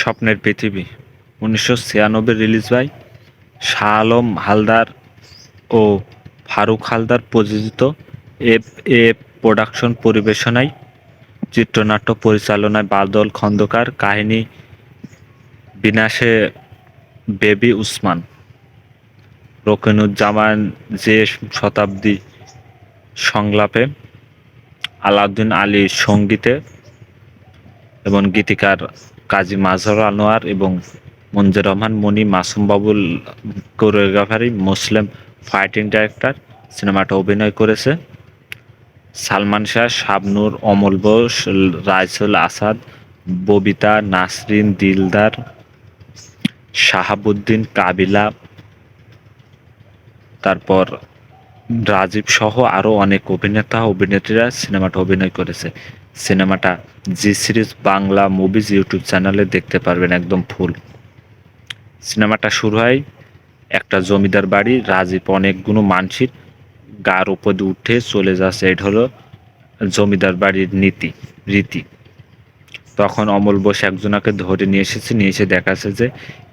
স্বপ্নের পৃথিবী। উনিশশো ছিয়ানব্বই রিলিজ বাই শাহ আলম হালদার ও ফারুক হালদার প্রযোজিত এফ এ প্রোডাকশন পরিবেশনায় চিত্রনাট্য পরিচালনায় বাদল খন্দকার, কাহিনী বিনাশে বেবি উসমান, রকিনুজ্জামান যে শতাব্দী সংলাপে, আলাউদ্দিন আলী সঙ্গীতে এবং গীতিকার কাজী মাজহর আনোয়ার এবং Manzur Rahman Moni, Masum Babul choreography, Muslim fighting director, সিনেমাটা অভিনয় করেছে। সালমান শাহ, শাবনূর, অমল বোস, রাইসুল আসাদ, ববিতা, নাসরিন, দিলদার, শাহাবুদ্দিন, কাবিলা, তারপর রাজীব সহ আরও অনেক অভিনেতা, অভিনেত্রীরা সিনেমাটা অভিনয় করেছে। সিনেমাটা G series Bangla movies YouTube চ্যানেলে দেখতে পারবেন একদম ফুল সিনেমাটা শুরু হয় একটা জমিদার বাড়ি, রাজীব অনেকগুলো মানসির, গার উপর উঠে চলে যাচ্ছে, এটা হলো জমিদার বাড়ির নীতি, রীতি। তখন অমল বোস একজনাকে ধরে নিয়ে এসেছে, নিয়ে এসে দেখাচ্ছে যে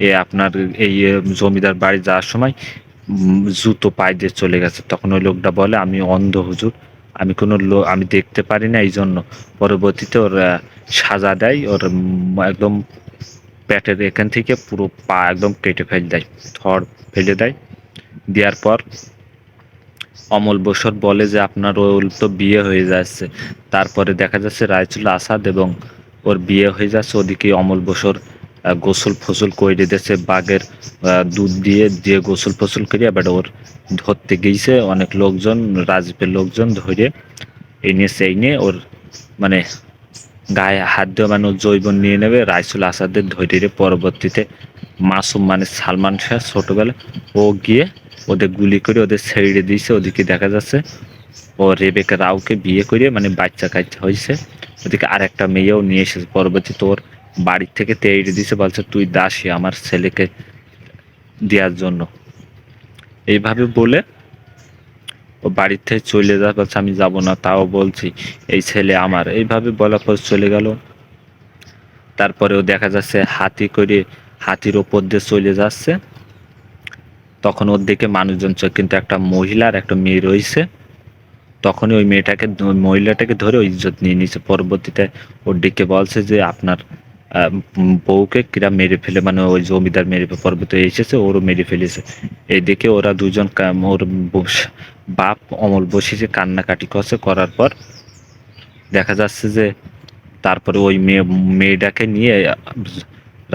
এ আপনার এই জমিদার বাড়ি যাওয়ার সময় জুতো পায়ে দিয়ে চলে গেছে। তখন ওই লোকটা বলে, আমি অন্ধ হুজুর আমি কোনো আমি দেখতে পারি না এই জন্য পরবর্তীতে ওর সাজা দেয়, ওর একদম প্যাটের এখান থেকে পুরো পা একদম কেটে ফেলে দেয়, থর ফেলে দেয়। দেওয়ার পর অমল বসর বলে যে আপনার ওর তো বিয়ে হয়ে যাচ্ছে। তারপরে দেখা যাচ্ছে রায়চুল আসাদ এবং ওর বিয়ে হয়ে যাচ্ছে, ওদিকে অমল বসর গোসল ফসল করে দিতেছে, বাঘের দুধ দিয়ে দিয়ে গোসল ফসল করে এবার ওর ধরতে গিয়েছে অনেক লোকজন রাজীবের লোকজন ধরে এই নিয়ে, সেই নিয়ে ওর মানে গায়ে হাত দিয়ে মানে জৈবন নিয়ে নেবে, রাইসুল আসাদের ধৈর্য পরবর্তীতে মাসুম মানে সালমান শাহ ছোটবেলা ও গিয়ে ওদের গুলি করে ওদের ছেড়ে দিয়েছে। ওদিকে দেখা যাচ্ছে ও রেবেকা রাওকে বিয়ে করে মানে বাচ্চা কাচ্চা হয়েছে। ওদিকে আর একটা মেয়েও নিয়ে এসেছে। পরবর্তীতে ওর বাড়ির থেকে তেড়ে দিছে, বলছে, তুই দাসী, আমার ছেলেকে দেওয়ার জন্য। এইভাবে বলে ও বাড়ির থেকে চলে যা বলছে, আমি যাব না। তাও বলছি, এই ছেলে আমার। এইভাবে বলার পর চলে গেল। তারপরেও দেখা যাচ্ছে, হাতি করে হাতির ওপর দিয়ে চলে যাচ্ছে। তখন ওর দিকে মানুষজন কিন্তু একটা মহিলা আর একটা মেয়ে রয়েছে। তখনই ওই মেয়েটাকে মহিলাটাকে ধরে ওই ইজ্জত নিয়ে নিয়েছে পরবর্তীতে ওর দিকে বলছে যে, আপনার বউকে কিরা মেরে ফেলে মানে ওই জমিদার মেরে ফেলে পরবর্তী এসেছে, ওরও মেরে ফেলেছে। এইদিকে ওরা দুজন ওর বাপ অমল বসেছে কান্নাকাটি করছে, করার পর দেখা যাচ্ছে যে তারপরে ওই মেয়ে, মেয়েটাকে নিয়ে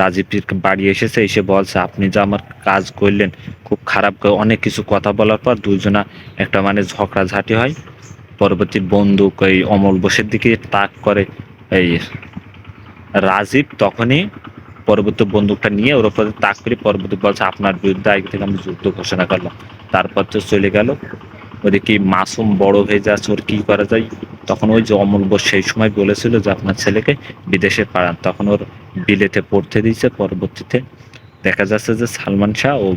রাজীবের বাড়ি এসেছে, এসে বলছে, আপনি যে আমার কাজ করলেন, খুব খারাপ অনেক কিছু কথা বলার পর দুজনা একটা মানে ঝগড়াঝাটি হয়। পরবর্তী বন্দুক এই অমল বসের দিকে তাক করে, এই রাজীব তখনই পরবর্তী বন্দুকটা নিয়ে ওর উপরে তাক করে পরবর্তী বলছে, আপনার বিরুদ্ধে আগে থেকে আমি যুদ্ধ ঘোষণা করলাম। তারপর তো চলে গেল। ওদিকে মাসুম বড় হয়ে যাচ্ছে, ওর কি করা যায়? তখন ওই যে অমল বোস সেই সময় বলেছিল যে, আপনার ছেলেকে বিদেশে পাঠান। তখন ওর বিলেতে পড়তে দিয়েছে পরবর্তীতে। দেখা যাচ্ছে যে সালমান শাহ ও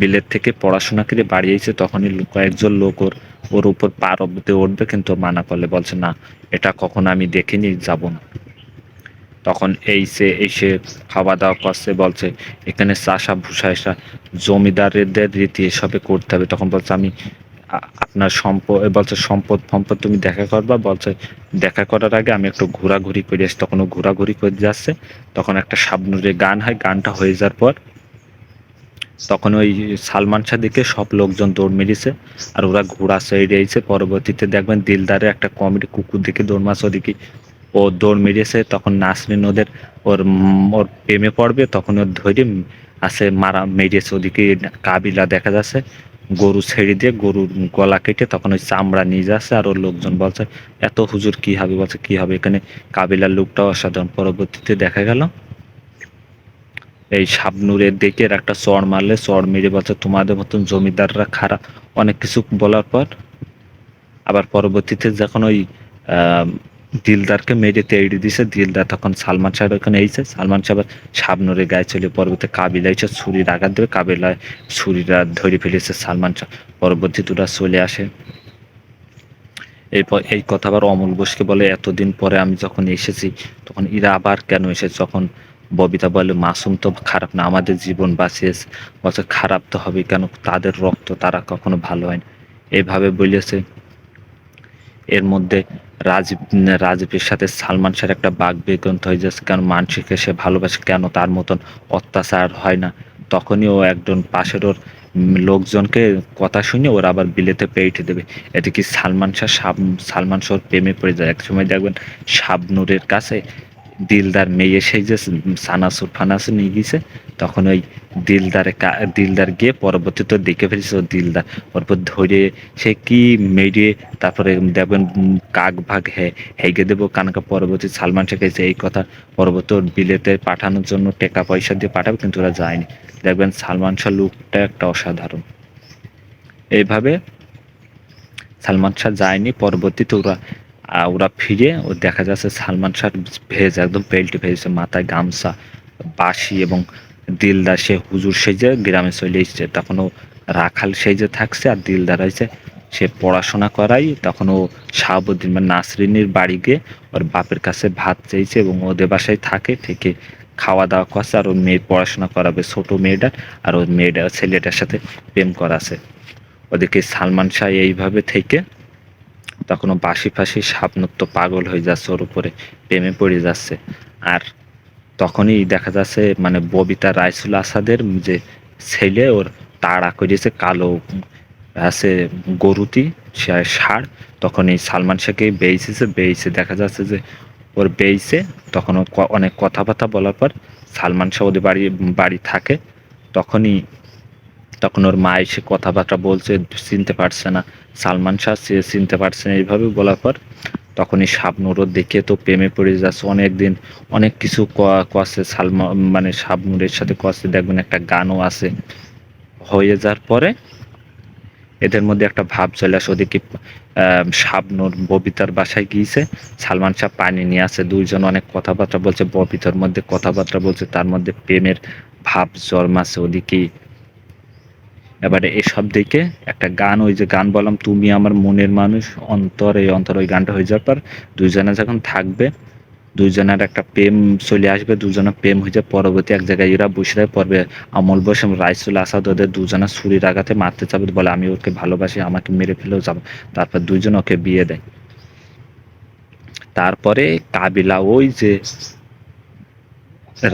বিলেত থেকে পড়াশোনা করে বাড়ি এসেছে তখনই কয়েকজন লোক ওর ওর উপর পার অব্দে উঠবে, কিন্তু মানা করলে বলছে, না, এটা কখনো আমি দেখিনি, যাব না। তখন এই সে এসে খাওয়া দাওয়া করছে, বলছে, এখানে চাষা ভুষা এসা জমিদারদের রীতি এসবে করতে হবে। তখন বলছে, আমি আপনার সম্পদ বলছে, সম্পদ ফম্পদ তুমি দেখা করবা? বলছে, দেখা করার আগে আমি একটু ঘোরাঘুরি করে আসি। তখন ও ঘোরাঘুরি করে যাচ্ছে। তখন একটা শাবনুরের গান হয়, গানটা হয়ে যাওয়ার পর তখন ওই সালমান শাহ দিকে সব লোকজন দৌড় মেরেছে আর ওরা ঘোড়া সাইডে পরবর্তীতে দেখবেন দিলদারে একটা কমেডি কুকুর দিকে দৌড় মাছ ওদিকে ও দৌড় মেরেছে, তখন নাসরিন ওদের ওর ওর প্রেমে পড়বে, তখন ওর ধরে আসে মারা মেরেছে। ওদিকে কাবিলা দেখা যাচ্ছে, গরু ছেড়ে দিয়ে গরুর গলা কেটে তখন ওই চামড়া নিয়ে যাচ্ছে আর ওর লোকজন বলছে, এত হুজুর কি হবে? বলছে, কি হবে? এখানে কাবিলার লোকটাও অসাধারণ। পরবর্তীতে দেখা গেল, এই শাবনুরের এর একটা চড় মারলে, চড় মেরে বলছে, তোমাদের মতন জমিদাররা খারাপ। অনেক কিছু বলার পর, আবার পরবর্তীতে যখন ওই দিলদারকে মেরে তেড়ে দিছে, দিলদার তখন সালমান শাহের ওখানে এইছে সালমান সাহেব শাবনুরের গায়ে চলে পরবর্তী কাবিলা এসে ছুরির আঘাত দেবে কাবিলায় ছুরিরা ধরে ফেলেছে সালমান শাহ পরবর্তী ওরা চলে আসে। এরপর এই কথা আবার অমল বোসকে বলে, এতদিন পরে আমি যখন এসেছি, তখন এরা আবার কেন এসেছে? যখন ববিতা বলে, মাসুম তো খারাপ না, আমাদের জীবন বাঁচিয়েছে। বলছে, খারাপ তো হবে কেন? তাদের রক্ত তারা কখনো ভালো হয় না। এইভাবে বলেছে। এর মধ্যে রাজীব রাজীবের সাথে সালমান শাহের একটা বাঘ বেগন্ত হয়ে যাচ্ছে কারণ মানসিকে সে ভালোবাসে কেন তার মতন অত্যাচার হয় না। তখনই ও একজন পাশের ওর লোকজনকে কথা শুনে ওরা আবার বিলেতে পেয়ে দেবে। এতে কি সালমান শাহ সালমান শাহর প্রেমে পড়ে যায়? এক সময় দেখবেন শাবনুরের কাছে দিলদার মেয়ে, সেই যে সানাসুর ফানাসুর নিয়ে গিয়েছে তখন ওই দিলদারে দিলদার গিয়ে পরবর্তীতে দেখে ফেলেছে ও দিলদার। পরপর ধরে সে কি মেরে, তারপরে দেখবেন কাক ভাগ হে, হেগে দেবো কানকা পরবর্তী সালমান গেছে এই কথা পরবর্তী বিলেতে পাঠানোর জন্য টাকা পয়সা দিয়ে পাঠাবে, কিন্তু ওরা যায়নি। দেখবেন সালমান শাহ লুকটা একটা অসাধারণ। এইভাবে সালমান শাহ যায়নি, পরবর্তীতে ওরা আহ, ওরা ফিরে ও দেখা যাচ্ছে সালমান শাহ ভেজ একদম পেল্টে ভেজেছে মাথায় গামছা বাসি এবং দিলদার সে হুজুর সেজে গ্রামে চলে এসছে। তখন ও রাখাল সেজে থাকছে আর দিলদার হয়েছে। সে পড়াশোনা করাই তখন ও শাহাবুদ্দিন মানে নাসরিনের বাড়ি গিয়ে ওর বাপের কাছে ভাত চেয়েছে এবং ওদের বাসায় থাকে থেকে খাওয়া দাওয়া করছে আর ওর মেয়ের পড়াশোনা করাবে ছোট মেয়েটার আর ওর মেয়েটা ছেলেটার সাথে প্রেম করাছে। ওদেরকে সালমান শাহ এইভাবে থেকে তখন ও বাসি ফাঁসি সাপনত্ব পাগল হয়ে যাচ্ছে, ওর উপরে প্রেমে পড়ে যাচ্ছে। আর তখনই দেখা যাচ্ছে মানে ববিতা রাইসুল আসাদের যে ছেলে, ওর তাড়া করেছে কালো, আছে গরুতি সে ষাঁড়। তখন এই সালমান শাহকে বেইছে বেইছে দেখা যাচ্ছে যে ওর বেইছে তখন অনেক কথাবার্তা বলার পর সালমান শাহ ওদের বাড়ি বাড়ি থাকে। তখনই, তখন ওর মা এসে কথাবার্তা বলছে, চিনতে পারছে না। সালমান শাহ চিনতে পারছে না এইভাবে বলার পর তখনই শাবনুরও দেখে তো প্রেমে পড়ে যাচ্ছে। অনেক দিন অনেক কিছু ক- কষে সালমা মানে শাবনুরের সাথে কষে দেখবেন একটা গানও আছে। হয়ে যাওয়ার পরে এদের মধ্যে একটা ভাব চলে আসে, ওদিকে শাবনুর ববিতার বাসায় গিয়েছে। সালমান শাহ পানি নিয়ে আসে, দুইজন অনেক কথাবার্তা বলছে, ববিতার মধ্যে কথাবার্তা বলছে, তার মধ্যে প্রেমের ভাব জন্মাছে ওদিকে এবারে এসব দেখে একটা গান, ওই যে গান বললাম, তুমি আমার মনের মানুষ অন্তর এই অন্তর ওই গানটা হয়ে যাওয়ার পর দুইজনে যখন থাকবে, দুইজনের একটা প্রেম চলে আসবে দুজনের প্রেম হয়ে যায় পরবর্তী এক জায়গায় এরা বসে পড়বে আমল বসেম রাইসুল আসাদ ওদের দুজনের ছুরির আঘাতে মারতে যাবে, বলে, আমি ওকে ভালোবাসি, আমাকে মেরে ফেলেও যাব। তারপর দুইজন ওকে বিয়ে দেয়। তারপরে কাবিলা, ওই যে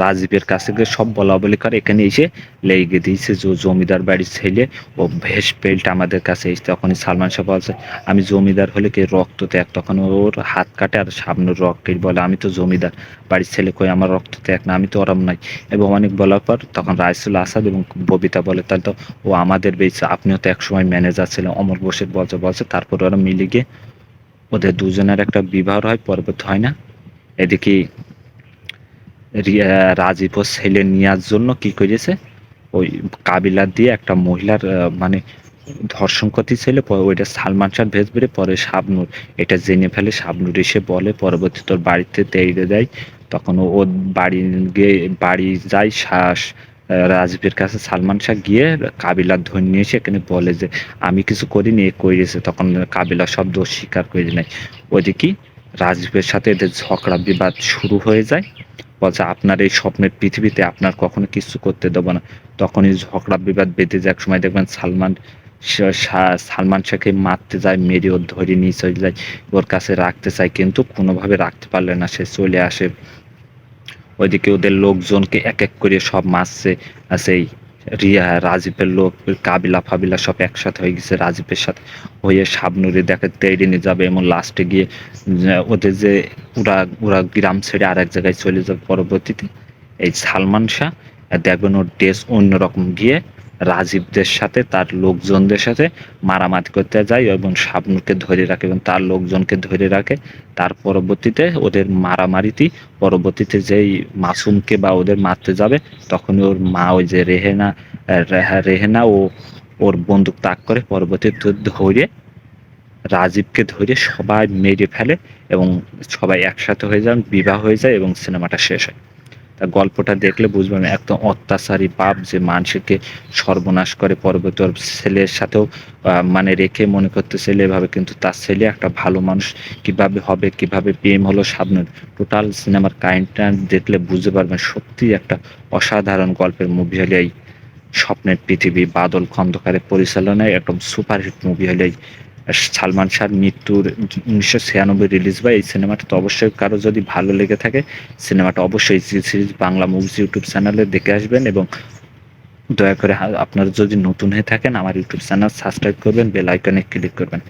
রাজীবের কাছে গিয়ে সব বলা বলি করে। এখানে এসে লেগে দিয়েছে যে জমিদার বাড়ির ছেলে। ও ভেস পেল্ট আমাদের কাছে এসে তখনই সালমান শাহ বলছে, আমি জমিদার হলে কি রক্ত ত্যাগ? তখন ওর হাত কাটে আর সামনের রক্ত বলে, আমি তো জমিদার। বাড়ির ছেলে কই? আমার রক্ত ত্যাগ না। আমি তো ওরম নাই। এবং অনেক বলার পর তখন রাইসুল আসাদ এবং ববিতা বলে, তাহলে তো ও আমাদের বেঁচে, আপনিও তো একসময় ম্যানেজার ছিলেন। অমর বোসের বলছে বলছে, তারপর ওরা মিলে গিয়ে ওদের দুজনের একটা বিবাহ হয়, পরবর্তী হয় না? এদিকে রাজীব ও ছেলে নেওয়ার জন্য কি করেছে? ওই কাবিলা দিয়ে একটা মহিলার মানে ধর্ষণ করতে ছিল ওইটা সালমান শাহ ভেজ বেড়ে পরে শাবনুর, এটা জেনে ফেলে শাবনুর এসে বলে, পরবর্তী তোর বাড়িতে তেড়ে দেয় তখন ও বাড়ি গিয়ে, বাড়ি যায় শ্বাস রাজীবের কাছে সালমান শাহ গিয়ে কাবিলার ধন নিয়ে এসে এখানে বলে যে, আমি কিছু করিনি, এ করেছে তখন কাবিলা সব দোষ স্বীকার করে নেয়। ওইদিকে রাজীবের সাথে এদের ঝগড়া বিবাদ শুরু হয়ে যায়। বলছে, আপনার এই স্বপ্নের পৃথিবীতে আপনার কখনো কিছু করতে দেবো না। তখনই ঝগড়া বিবাদ বেঁধে যায়। এক সময় দেখবেন সালমান সালমান শাহকে মারতে যায় মেরে ওর ধরে নিয়ে চলে যায়, ওর কাছে রাখতে চায়, কিন্তু কোনোভাবে রাখতে পারলে না, সে চলে আসে। ওইদিকে ওদের লোকজনকে এক এক করে সব মারছে সেই রিয়া, রাজীবের লোক, কাবিলা ফাবিলা সব একসাথে হয়ে গেছে। রাজীবের সাথে হয়ে শাবনুরে দেখে তেড়ে নিয়ে যাবে এবং লাস্টে গিয়ে ওদের যে ওরা ওরা গ্রাম ছেড়ে আর এক জায়গায় চলে যাবে পরবর্তীতে। এই সালমান শাহ, দেখবেন ওর ড্রেস অন্যরকম গিয়ে রাজীবদের সাথে, তার লোকজনদের সাথে মারামারি করতে যায় এবং শাবনুরকে ধরে রাখে এবং তার লোকজনকে ধরে রাখে। তার পরবর্তীতে ওদের মারামারিতে পরবর্তীতে যেই মাসুমকে বা ওদের মারতে যাবে, তখনই ওর মা ওই যে রেহেনা, রেহা- রেহেনা ও ওর বন্দুক তাক করে, পরবর্তীতে ধরে, রাজীবকে ধরে সবাই মেরে ফেলে এবং সবাই একসাথে হয়ে যান, বিবাহ হয়ে যায় এবং সিনেমাটা শেষ হয়। তা গল্পটা দেখলে বুঝবেন একদম অত্যাচারী পাপ যে মানুষকে সর্বনাশ করে পরবর্তী ছেলের সাথেও মানে রেখে মনে করতে ছেলে এভাবে কিন্তু তার ছেলে একটা ভালো মানুষ কীভাবে হবে, কীভাবে প্রেম হলো সামনে। টোটাল সিনেমার কাহিনীটা দেখলে বুঝতে পারবেন সত্যি একটা অসাধারণ গল্পের মুভি হলে এই স্বপ্নের পৃথিবী, বাদল খন্দকারের পরিচালনায় একদম সুপারহিট মুভি হলে সালমান শাহর মৃত্যুর উনিশশো ছিয়ানব্বই রিলিজ বা এই সিনেমাটা তো অবশ্যই কারও যদি ভালো লেগে থাকে সিনেমাটা অবশ্যই G series Bangla movies YouTube চ্যানেলে দেখে আসবেন এবং দয়া করে আপনারা যদি নতুন হয়ে থাকেন, আমার ইউটিউব চ্যানেল সাবস্ক্রাইব করবেন বেল আইকনে ক্লিক করবেন।